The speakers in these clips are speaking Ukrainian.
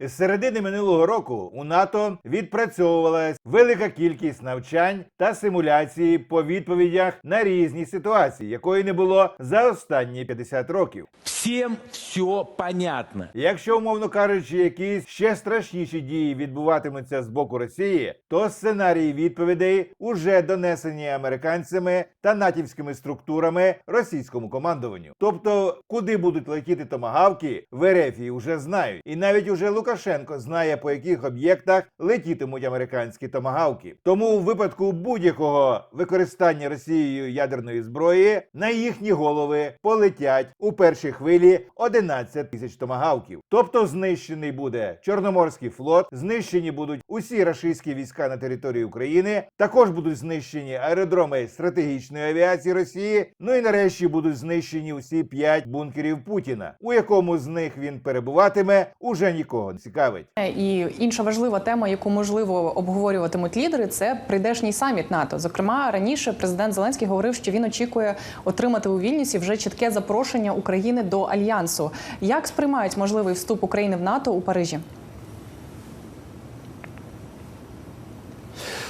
З середини минулого року у НАТО відпрацьовувалась велика кількість навчань та симуляції по відповідях на різні ситуації, якої не було за останні 50 років. Всем все понятно. Якщо, умовно кажучи, якісь ще страшніші дії відбуватимуться з боку Росії, то сценарії відповідей уже донесені американцями та натівськими структурами російському командуванню. Тобто, куди будуть летіти томагавки, в Ерефії вже знають, і навіть уже Лукашенко знає по яких об'єктах летітимуть американські томагавки. Тому у випадку будь-якого використання Росією ядерної зброї на їхні голови полетять у першій хвилі 11 тисяч томагавків. Тобто знищений буде Чорноморський флот, знищені будуть усі рашистські війська на території України. Також будуть знищені аеродроми стратегічної авіації Росії. Ну і нарешті будуть знищені усі п'ять бункерів Путіна, у якому з них він перебуватиме, уже нікого цікавить. І інша важлива тема, яку можливо обговорюватимуть лідери, це прийдешній саміт НАТО. Зокрема, раніше президент Зеленський говорив, що він очікує отримати у Вільнюсі вже чітке запрошення України до альянсу. Як сприймають можливий вступ України в НАТО у Парижі?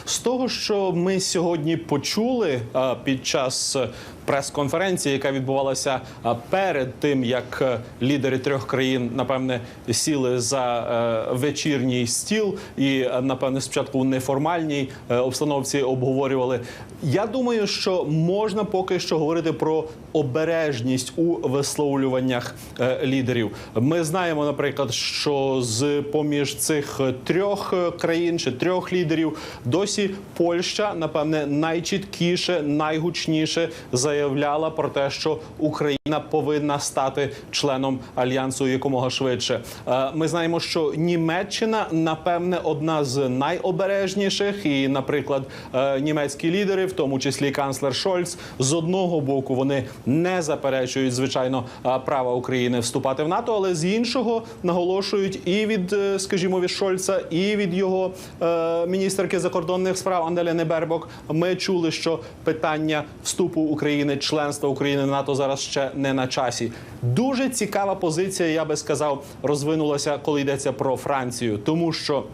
З того, що ми сьогодні почули а, під час е, прес-конференції, яка відбувалася перед тим, як е, лідери трьох країн напевне сіли за е, вечірній стіл, і е, напевне спочатку у неформальній е, обстановці обговорювали. Я думаю, що можна поки що говорити про обережність у висловлюваннях е, лідерів. Ми знаємо, наприклад, що з поміж цих е, трьох е, країн чи трьох лідерів досі Польща, напевне, найчіткіше, найгучніше заявляла про те, що Україна повинна стати членом альянсу якомога швидше. Е, Ми знаємо, що Німеччина, напевне, одна з найобережніших, і, наприклад, е, німецькі лідери, в тому числі канцлер Шольц, з одного боку вони не заперечують звичайно е, права України вступати в НАТО, але з іншого наголошують і від, скажімо, від Шольца, і від його міністерки закордонних справ Анделя Бербок. Ми чули, що питання вступу України, членства України НАТО зараз ще не на часі. Дуже цікава позиція, я би сказав, розвинулася, коли йдеться про Францію, тому що.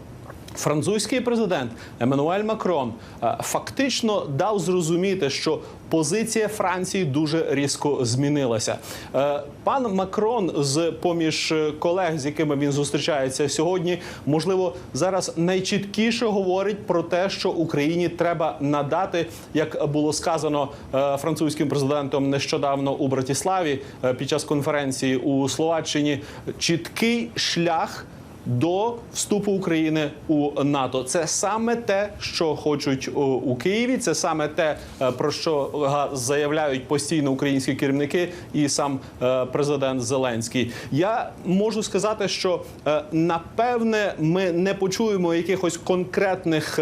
Французький президент Еммануель Макрон е, фактично дав зрозуміти, що позиція Франції дуже різко змінилася. Е, Пан Макрон, з поміж колег, з якими він зустрічається сьогодні, можливо, зараз найчіткіше говорить про те, що Україні треба надати, як було сказано е, французьким президентом нещодавно у Братіславі під час конференції у Словаччині, чіткий шлях до вступу України у НАТО. Це саме те, що хочуть у Києві. Це саме те, е, про що заявляють постійно українські керівники і сам е, президент Зеленський. Я можу сказати, що е, напевне ми не почуємо якихось конкретних.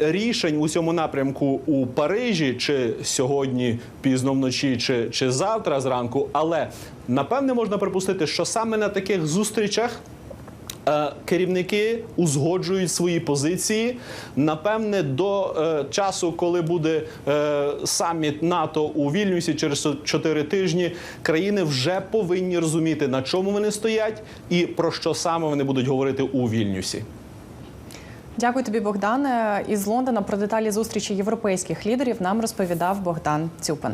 Рішень у цьому напрямку у Парижі, чи сьогодні пізно вночі, чи, чи завтра зранку, але напевне можна припустити, що саме на таких зустрічах Керівники узгоджують свої позиції. Напевне, до е, часу, коли буде е, саміт НАТО у Вільнюсі через 4 тижні, країни вже повинні розуміти, на чому вони стоять і про що саме вони будуть говорити у Вільнюсі. Дякую тобі, Богдане. Із Лондона про деталі зустрічі європейських лідерів нам розповідав Богдан Цюпин.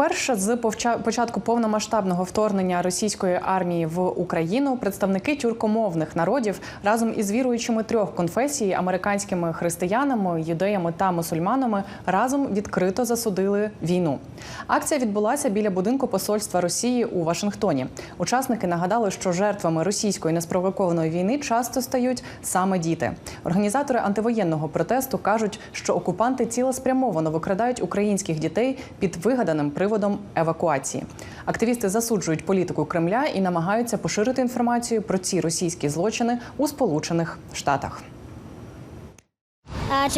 Уперше з початку повномасштабного вторгнення російської армії в Україну представники тюркомовних народів разом із віруючими трьох конфесій американськими християнами, юдеями та мусульманами разом відкрито засудили війну. Акція відбулася біля будинку посольства Росії у Вашингтоні. Учасники нагадали, що жертвами російської неспровокованої війни часто стають саме діти. Організатори антивоєнного протесту кажуть, що окупанти цілеспрямовано викрадають українських дітей під вигаданим приводом евакуації. Активісти засуджують політику Кремля і намагаються поширити інформацію про ці російські злочини у Сполучених Штатах.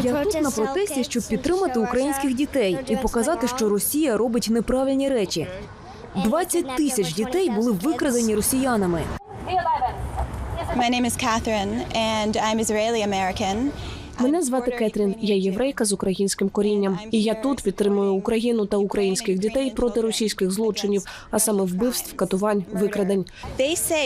Я тут на протесті, щоб підтримати українських дітей і показати, що Росія робить неправильні речі. 20 тисяч дітей були викрадені росіянами. My name is Catherine, and I'm Israeli American. Мене звати Кетрін. Я єврейка з українським корінням. І я тут підтримую Україну та українських дітей проти російських злочинів, а саме вбивств, катувань, викрадень.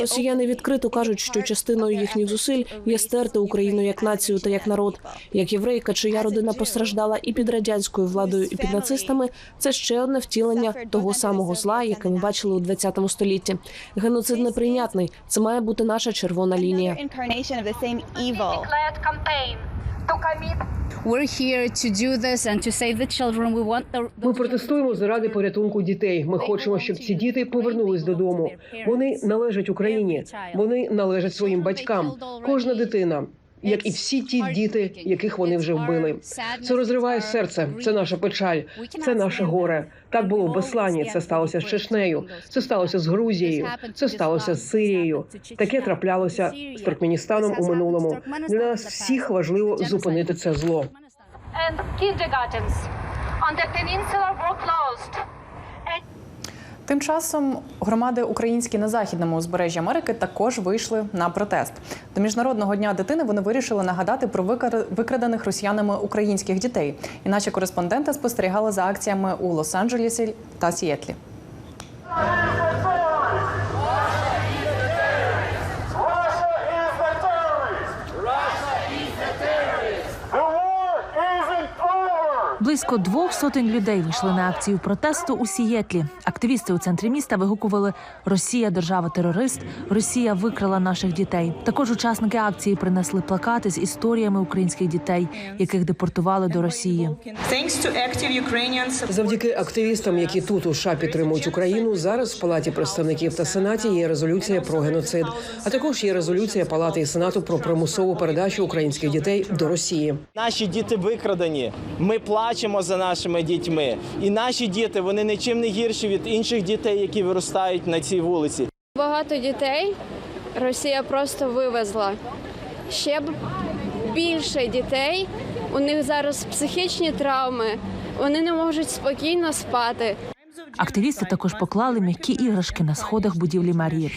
Росіяни відкрито кажуть, що частиною їхніх зусиль є стерти Україну як націю та як народ. Як єврейка, чия родина постраждала і під радянською владою, і під нацистами. Це ще одне втілення того самого зла, яке ми бачили у 20 столітті. Геноцид неприйнятний. Це має бути наша червона лінія. campaign to commit We're here to do this and to save the children. We want the Ми протестуємо заради порятунку дітей. Ми хочемо, щоб ці діти повернулись додому. Вони належать Україні. Вони належать своїм батькам. Кожна дитина. Як і всі ті діти, яких вони вже вбили, це розриває серце. Це наша печаль, це наше горе. Так було в Беслані. Це сталося з Чечнею. Це сталося з Грузією. Це сталося з Сирією. Таке траплялося з Туркменістаном у минулому. Для нас всіх важливо зупинити це зло. and kindergartens on the peninsula were closed. Тим часом громади українські на західному узбережжі Америки також вийшли на протест. До міжнародного дня дитини вони вирішили нагадати про викра- викрадених росіянами українських дітей. І наші кореспонденти спостерігали за акціями у Лос-Анджелесі та Сіетлі. Близько двох сотень людей вийшли на акцію протесту у Сієтлі. Активісти у центрі міста вигукували Росія держава терорист, Росія викрала наших дітей. Також учасники акції принесли плакати з історіями українських дітей, яких депортували до Росії. Завдяки активістам, які тут у США підтримують Україну, зараз в палаті представників та сенаті є резолюція про геноцид. А також є резолюція палати і сенату про примусову передачу українських дітей до Росії. Наші діти викрадені. Ми плачемо за нашими дітьми. І наші діти вони нічим не гірші від інших дітей, які виростають на цій вулиці. Багато дітей Росія просто вивезла. Ще більше дітей. У них зараз психічні травми. Вони не можуть спокійно спати. Активісти також поклали м'які іграшки на сходах будівлі Марії.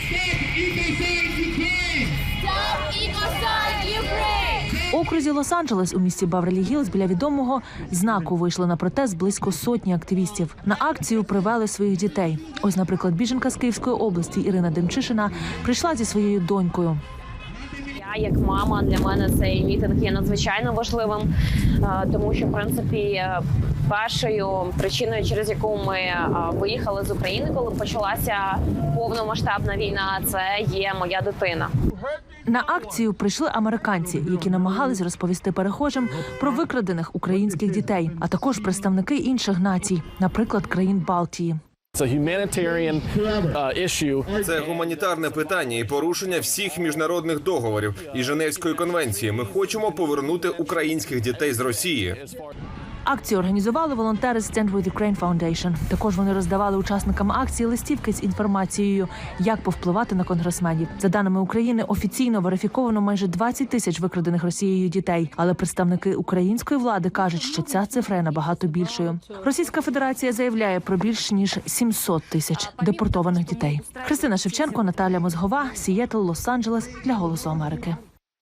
Окрузі Лос-Анджелес у місті Баврелі Гілз біля відомого знаку вийшли на протест близько сотні активістів. На акцію привели своїх дітей. Ось, наприклад, біженка з Київської області Ірина Демчишина прийшла зі своєю донькою. Я як мама для мене цей мітинг є надзвичайно важливим, тому що в принципі першою причиною, через яку ми е, виїхали з України, коли почалася повномасштабна війна, це є моя дитина. На акцію прийшли американці, які намагались розповісти перехожим про викрадених українських дітей, а також представники інших націй, наприклад, країн Балтії. Це гуманітарне питання і порушення всіх міжнародних договорів і Женевської конвенції. Ми хочемо повернути українських дітей з Росії. Акцію організували волонтери Stand with Ukraine Foundation. Також вони роздавали учасникам акції листівки з інформацією, як повпливати на конгресменів. За даними України, офіційно верифіковано майже 20 тисяч викрадених Росією дітей. Але представники української влади кажуть, що ця цифра є набагато більшою. Російська Федерація заявляє про більш ніж 700 тисяч депортованих дітей. Христина Шевченко, Наталя Мозгова, Сієтл, Лос-Анджелес для Голосу Америки.